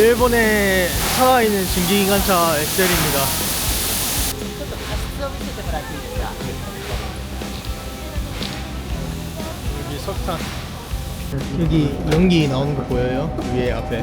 일본에 살아있는 증기기관차 엑셀입니다. 여기 석탄. 여기 연기 나오는 거 보여요? 위에 앞에.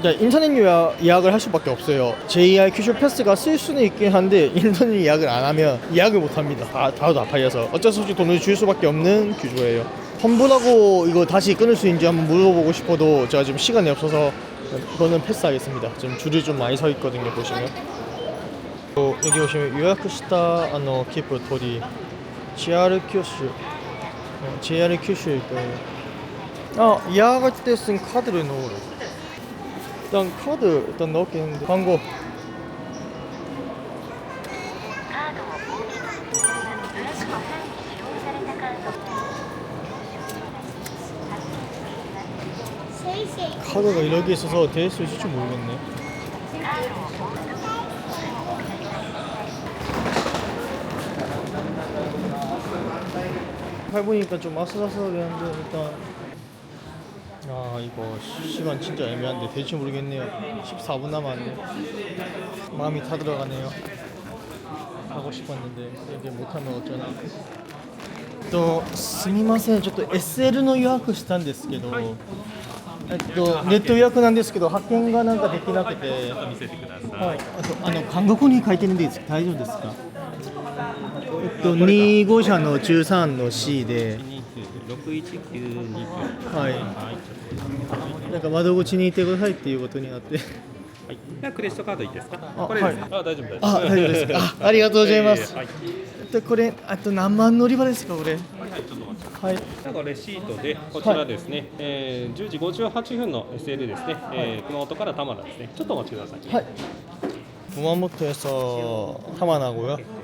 네, 인터넷 예약, 을할 수밖에 없어요. JR 큐쇼 패스가 쓸 수는 있긴 한데 인터넷 예약을 안 하면 예약을 못 합니다. 다, 바로 다 팔려서 어쩔 수 없이 돈을 줄 수밖에 없는 규조예요. 환불하고 이거 다시 끊을 수 있는지 한번 물어보고 싶어도 제가 지금 시간이 없어서 그거는 패스하겠습니다. 지금 줄이 좀 많이 서 있거든요, 보시면. 또 여기 오시면 요약시다 아노 키프 토리 JR 큐쇼 JR 큐쇼일 거예요. 아, 예약할 때 쓴 카드를 넣으래 일단 카드 일단 넣을게 했는데 광고. 카드가 여기 있어서 될 수 있을지 모르겠네. 해보니까 좀 아슬아슬하는데 일단 아 이거 시간 진짜 애매한데 될지 모르겠네요 14분 남았네 마음이 다 들어가네요 하고 싶었는데 이게 못하면 어쩌나 또すみませんちょっと SL の予約したんですけど、えっと、ネット予約なんですけど発券がなんかできなくて見せてください。はい、あとあの韓国に書いてるんで大丈夫ですかえっと2号車の13の C で 6192はい、なんか窓口にいてくださいっていうことになって。はい、じゃクレジットカードいいですか？あこれです、はい、あ大丈夫です。あ大丈夫ですあありがとうございます、えー、はい。でこれあと何万乗り場ですかこれ？はい、はい、ちょっと待って、はい、なんかレシートでこちらですね、はい、えー、10時58分の SL ですね、はい、えー、熊本から玉田ですね。ちょっとお待ちください。はい。熊本やさ玉名古屋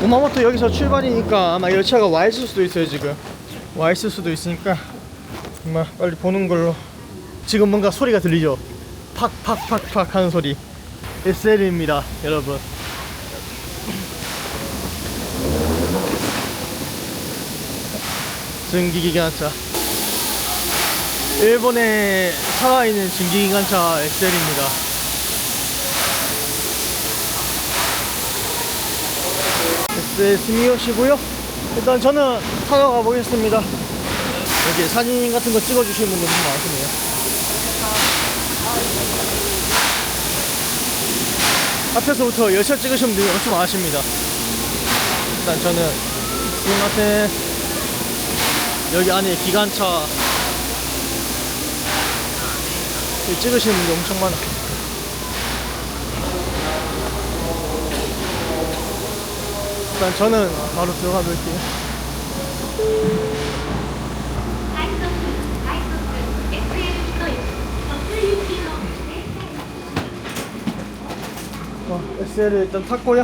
구마모토 여기서 출발이니까 아마 열차가 와 있을 수도 있어요 지금. 와 있을 수도 있으니까 정말 빨리 보는 걸로. 지금 뭔가 소리가 들리죠? 팍팍팍팍 하는 소리. SL입니다 여러분. 증기기관차. 일본의 살아있는 증기기관차 SL입니다 네, 스미요시고요. 일단 저는 타러 가보겠습니다. 여기 사진 같은 거 찍어주시는 분들 너무 많으시네요. 앞에서부터 열차 찍으시는 분들이 엄청 많으십니다. 일단 저는 지금 여기 안에 기관차 찍으시는 분들이 엄청 많아. 일단 저는 바로 들어가 볼게요. 어, SL을 일단 탔고요.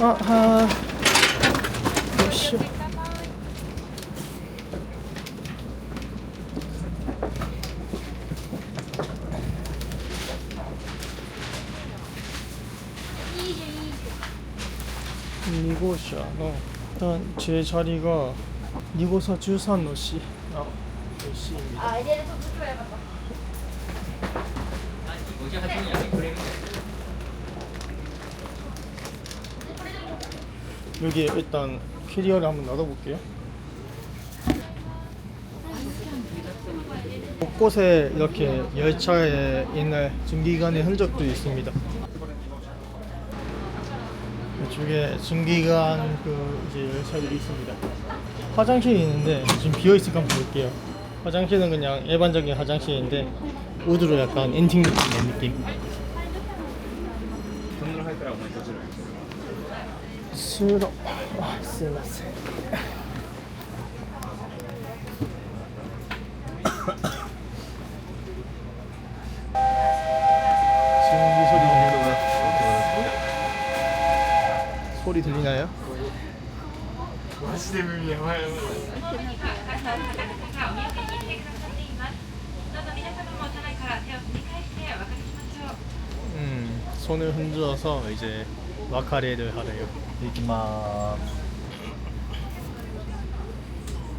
아, 아. 어, 니고샤노 어, 일단 제 자리가 니고사 주산노시 로시 입니다. 여기 에 일단 피리얼 을 한번 놔둬 볼게요. 곳곳 에 이렇게 열차 에 있는 중비 관의 흔 적도 있 습니다. 이쪽에 증기관 그 이제 열차들이 있습니다. 화장실이 있는데 지금 비어 있을까 한번 볼게요. 화장실은 그냥 일반적인 화장실인데 우드로 약간 엔딩 느낌. 할 거라고 싫어요. 싫어. 아, 쓰마세. れしましょう 음, 손을 흔들어서 이제 와카레를 하래요.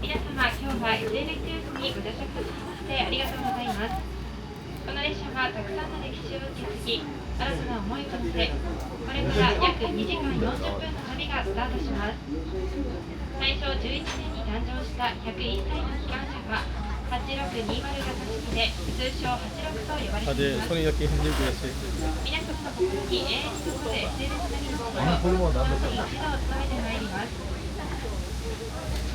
皆様今日は SL9 にご乗車くださいましてありがとうございます この列車はたくさんの歴史を受け継ぎ、新たな思いを乗せ、これから約2時間40分の旅がスタートします。大正11年に誕生した101歳の機関車は、8620型式で、通称86と呼ばれています。皆様の心に永遠にこてで整となりのところ、一度務めてまいります。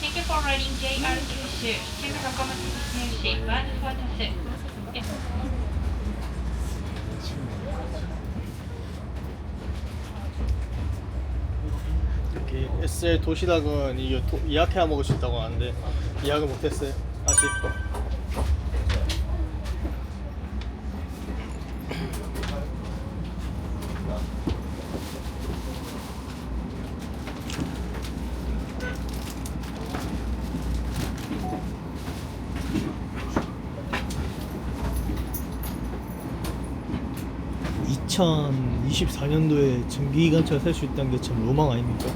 Thank you for riding JR Kyushu Shibuya Locomotive Steamship One for Tosu. 여기 SL 도시락은 이게 도, 예약해야 먹을 수 있다고 하는데 예약을 못했어요. 아쉽. 2024년도에 전기기관차 살 수 있다는 게 참 로망 아닙니까?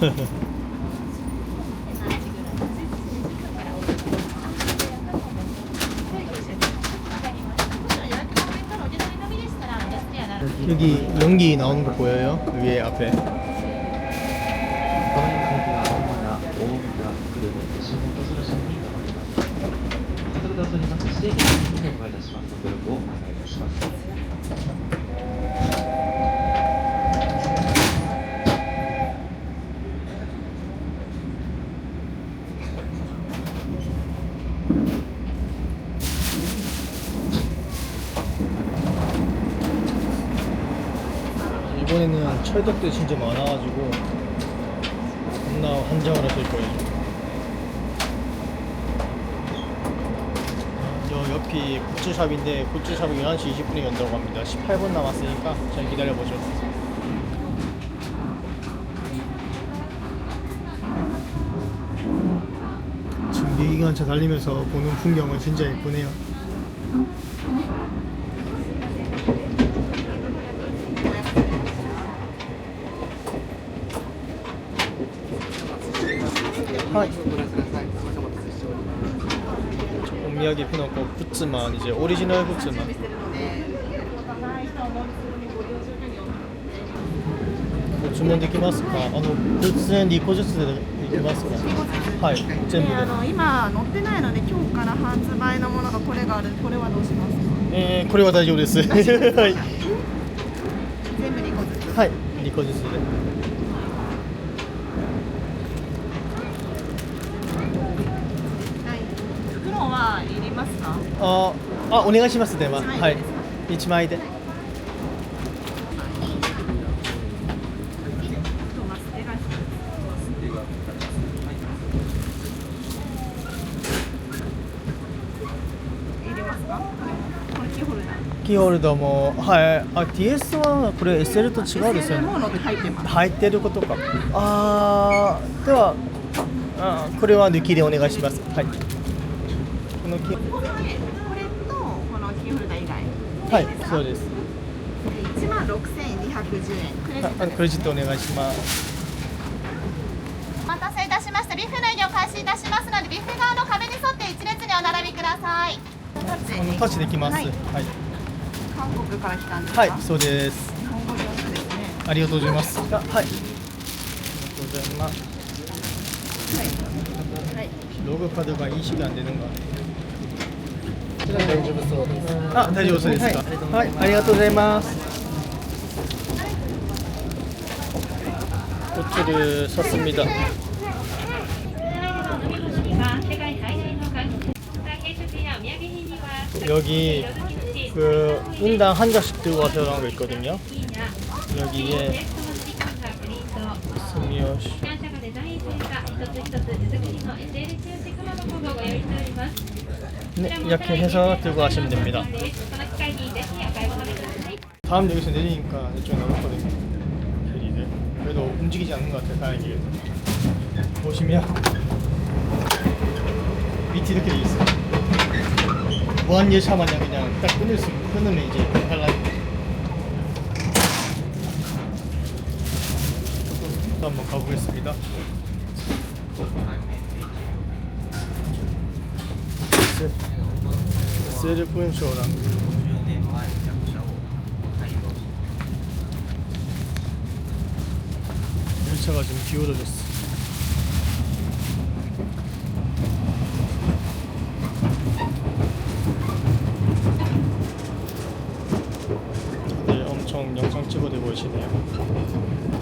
여기 연기 나오는 거 보여요? 위에 앞에 아, 네. 철덕들이 진짜 많아가지고 겁나 환장을 하실 거예요. 저 옆이 굿즈샵인데 굿즈샵이 11시 20분에 연다고 합니다. 18분 남았으니까 잘 기다려보죠. 증기기관차 달리면서 보는 풍경은 진짜 예쁘네요. omiyage 피놓고 굿즈만 이제 오리지널 굿즈만 뭐 주문できますかあのグッズ2個ずつでできますかはい全部でであの今載ってないので今日から発売のものがこれがあるこれはどうしますかえー、これは大丈夫ですはい全部2個ずつはい2個ずつで ああお願いします電話。はい一枚ですか？1枚で。あとマステがいりますかこれキーホルダーもはい。あ DS はこれ SL と違うですよね。入ってることか。あーではあーこれは抜きでお願いします。はい。のキーこれとこのキーホルダー以外はいそうです。一万六千二百十円。クレジットお願いします。お待たせいたしました。ビーフの営業開始いたしますのでビーフ側の壁に沿って一列にお並びください。タッチできます、はい、韓国から来たんですはいそうです。日本語上手ですね。ありがとうございます。はい。ありがとうございます。はい、はい、ログカードがいい手段でなんか大丈夫そうです。あ、大丈夫そうですか。はい、ありがとうございます。호텔을 샀습니다. 世界最大の韓国景色やお土産品には 여기 그 인당 한 장씩 들고 가셔라는 거 있거든요. 여기에 스미요시 네, 이렇게 해서 들고 가시면 됩니다. 다음 여기서 내리니까 이쪽에 나왔거든요. 캐리들. 그래도 움직이지 않는 것 같아요, 다행히. 보시면 밑이 이렇게 돼 있어요. 무한 열차 마냥 그냥 딱 끊을 수, 끊으면 이제 발라요. 또 한번 가보겠습니다. 셀- 셀프인쇼랑 열차가 지금 기울어졌어. 다들 엄청 영상 찍어대고 계시네요.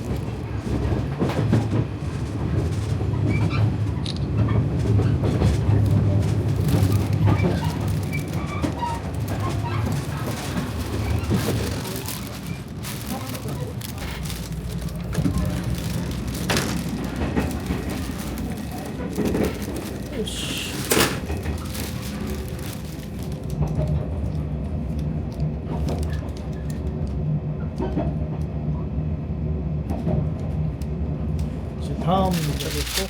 요시. 이제 다음 문제도 꼭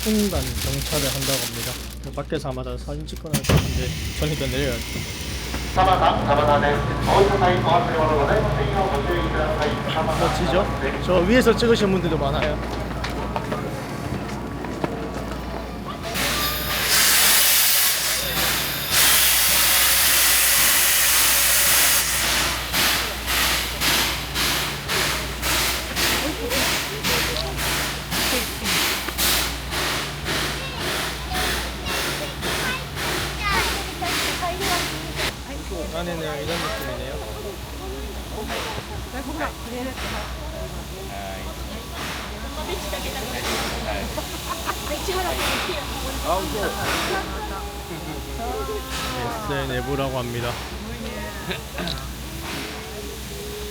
10분간 정차를 한다고 합니다. 그 밖에서 아마도 사진 찍거나 할 텐데 저는 일단 내려야죠. 멋지죠? 저 위에서 찍으신 분들도 많아요. 안에는 이런 느낌이네요. 네, 내부라고 합니다.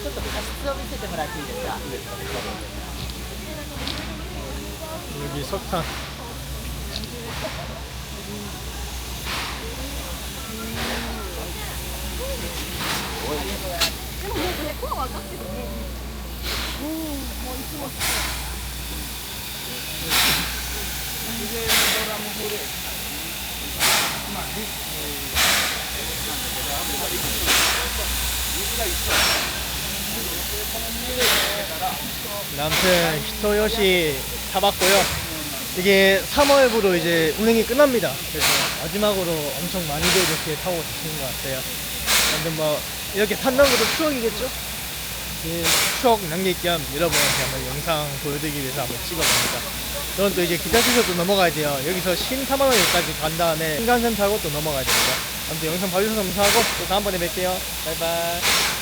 ちょっと加湿を見せてもらっていいですか。 여기 석탄. 남편 히토요시 타봤고요. 이게 3월부로 이제 운행이 끝납니다. 그래서 마지막으로 엄청 많이들 이렇게 타고 계시는 것 같아요. 아무튼 뭐 이렇게 탄다는 것도 추억이겠죠? 예, 추억 남길 겸 여러분한테 한번 영상 보여드리기 위해서 한번 찍어봅니다. 저는 또 이제 기타시셔도 넘어가야 돼요. 여기서 신타마노역까지 간 다음에 신간선 타고 또 넘어가야 됩니다. 아무튼 영상 봐주셔서 감사하고 또 다음번에 뵐게요. 바이바이.